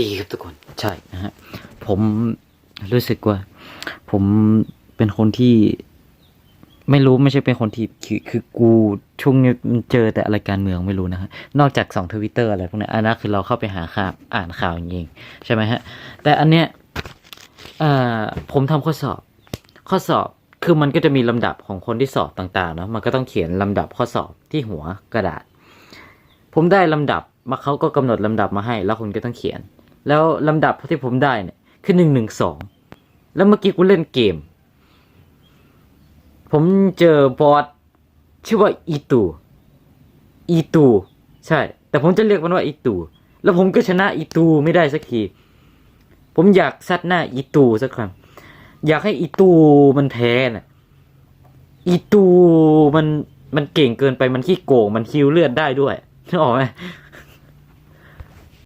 ดีครับทุกคนใช่นะฮะผมรู้สึกว่า ผมเป็นคนที่ไม่รู้ไม่ใช่เป็นคนที่คือคือกูช่วงนี้มันเจอแต่อะไรการเมืองไม่รู้นะฮะนอกจากสองทวิตเตอร์อะไรพวกนี้อันนั้นคือเราเข้าไปหาข่าวอ่านข่าวจริงใช่ไหมฮะ แต่อันเนี้ยอ่าผมทำข้อสอบ ข้อสอบคือมันก็จะมีลำดับของคนที่สอบต่างๆเนาะมันก็ต้องเขียนลำดับข้อสอบที่หัวกระดาษ ผมได้ลำดับมาเขาก็กำหนดลำดับมาให้ แล้วคุณก็ต้องเขียน แล้วลำดับที่ผมได้เนี่ยคือหนึ่งหนึ่งสองแล้วเมื่อกี้กูเล่นเกม ผมเจอบอสชื่อว่าอีตูอีตูใช่ แต่ผมจะเรียกมันว่าอีตูแล้วผมก็ชนะอีตูไม่ได้สักที ผมอยากซัดหน้าอีตูสักครั้งอยากให้อีตูมันแพ้น่ะอีตูมันมันเก่งเกินไปมันขี้โกง มันคิวเลือดได้ด้วย นึกออกไหม